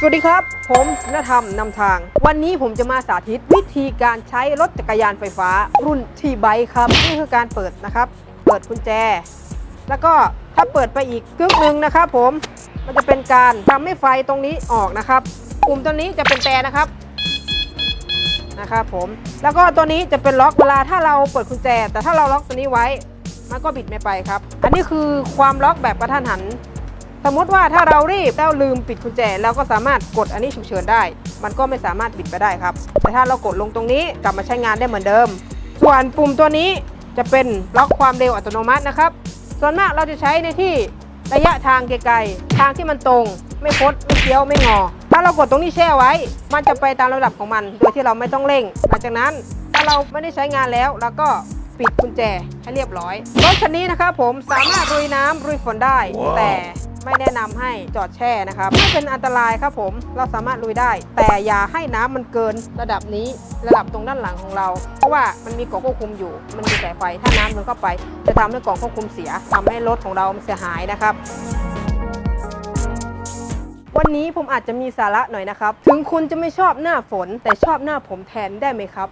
สวัสดีครับ ผมนธรรมนำทาง วันนี้ผมจะมาสาธิตวิธีการใช้รถจักรยานไฟฟ้ารุ่นทีไบครับ นี่คือการเปิดนะครับ เปิดกุญแจ แล้วก็ถ้าเปิดไปอีกกึ๊กหนึ่งนะครับผมมันจะเป็นการทำให้ไฟตรงนี้ออกนะครับ ปุ่มตัวนี้จะเป็นแต่นะครับนะครับผมแล้วก็ตัวนี้จะเป็นล็อกเวลาถ้าเราเปิดกุญแจ แต่ถ้าเราล็อกตัวนี้ไว้ มันก็บิดไม่ไปครับ อันนี้คือความล็อกแบบกระทันหัน สมมติว่าถ้าเรารีบแล้วลืมปิดกุญแจเราก็สามารถกดอันนี้ฉุกเฉินได้ มันก็ไม่สามารถบิดไปได้ครับ แต่ถ้าเรากดลงตรงนี้กลับมาใช้งานได้เหมือนเดิม ส่วนปุ่มตัวนี้จะเป็นล็อกความเร็วอัตโนมัตินะครับ ส่วนมากเราจะใช้ในที่ระยะทางไกลๆ ทางที่มันตรง ไม่คดไม่เคี้ยวไม่งอ ถ้าเรากดตรงนี้แช่ไว้ มันจะไปตามระดับของมัน โดยที่เราไม่ต้องเร่ง หลังจากนั้นถ้าเราไม่ได้ใช้งานแล้วเราก็ปิดกุญแจให้เรียบร้อยรถคันนี้นะครับผมสามารถรุยน้ำรุยฝนได้ แต่ ไม่แนะนำให้จอดแช่นะครับไม่เป็นอันตรายครับผมเราสามารถลุยได้ แต่อย่าให้น้ำมันเกินระดับนี้ระดับตรงด้านหลังของเรา เพราะว่ามันมีกล่องควบคุมอยู่ มันมีสายไฟถ้าน้ำมันเข้าไป จะทำให้กล่องควบคุมเสียทำให้รถของเราเสียหายนะครับวันนี้ผมอาจจะมีสาระหน่อยนะครับ ถึงคุณจะไม่ชอบหน้าฝน แต่ชอบหน้าผมแทนได้ไหมครับ